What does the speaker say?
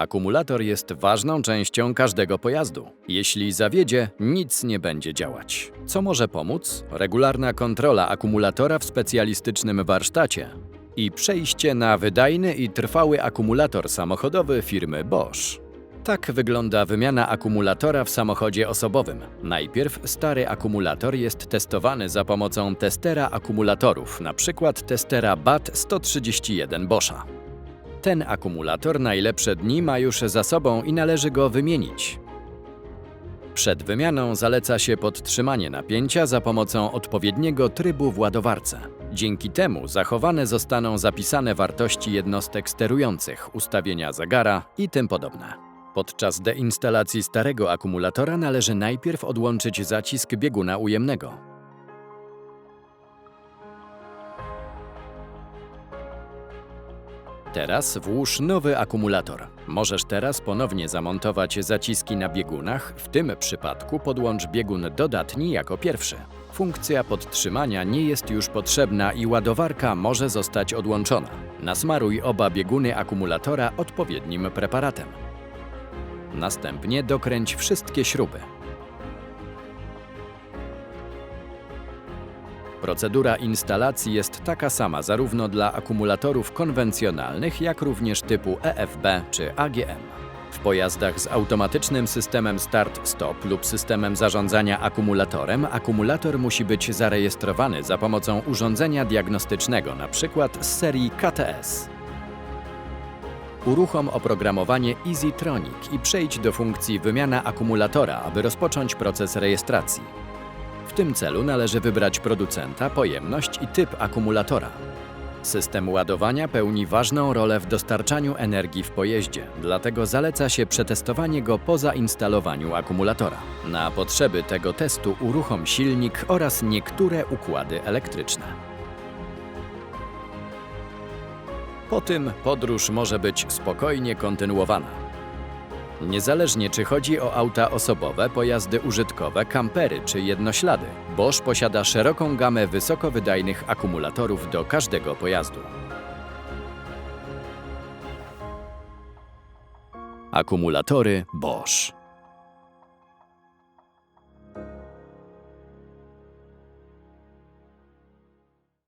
Akumulator jest ważną częścią każdego pojazdu. Jeśli zawiedzie, nic nie będzie działać. Co może pomóc? Regularna kontrola akumulatora w specjalistycznym warsztacie i przejście na wydajny i trwały akumulator samochodowy firmy Bosch. Tak wygląda wymiana akumulatora w samochodzie osobowym. Najpierw stary akumulator jest testowany za pomocą testera akumulatorów, np. testera BAT 131 Boscha. Ten akumulator najlepsze dni ma już za sobą i należy go wymienić. Przed wymianą zaleca się podtrzymanie napięcia za pomocą odpowiedniego trybu w ładowarce. Dzięki temu zachowane zostaną zapisane wartości jednostek sterujących, ustawienia zegara i tym podobne. Podczas deinstalacji starego akumulatora należy najpierw odłączyć zacisk bieguna ujemnego. Teraz włóż nowy akumulator. Możesz teraz ponownie zamontować zaciski na biegunach, w tym przypadku podłącz biegun dodatni jako pierwszy. Funkcja podtrzymania nie jest już potrzebna i ładowarka może zostać odłączona. Nasmaruj oba bieguny akumulatora odpowiednim preparatem. Następnie dokręć wszystkie śruby. Procedura instalacji jest taka sama zarówno dla akumulatorów konwencjonalnych, jak również typu EFB czy AGM. W pojazdach z automatycznym systemem start-stop lub systemem zarządzania akumulatorem akumulator musi być zarejestrowany za pomocą urządzenia diagnostycznego, np. z serii KTS. Uruchom oprogramowanie EasyTronic i przejdź do funkcji wymiana akumulatora, aby rozpocząć proces rejestracji. W tym celu należy wybrać producenta, pojemność i typ akumulatora. System ładowania pełni ważną rolę w dostarczaniu energii w pojeździe, dlatego zaleca się przetestowanie go po zainstalowaniu akumulatora. Na potrzeby tego testu uruchom silnik oraz niektóre układy elektryczne. Po tym podróż może być spokojnie kontynuowana. Niezależnie czy chodzi o auta osobowe, pojazdy użytkowe, kampery czy jednoślady, Bosch posiada szeroką gamę wysokowydajnych akumulatorów do każdego pojazdu. Akumulatory Bosch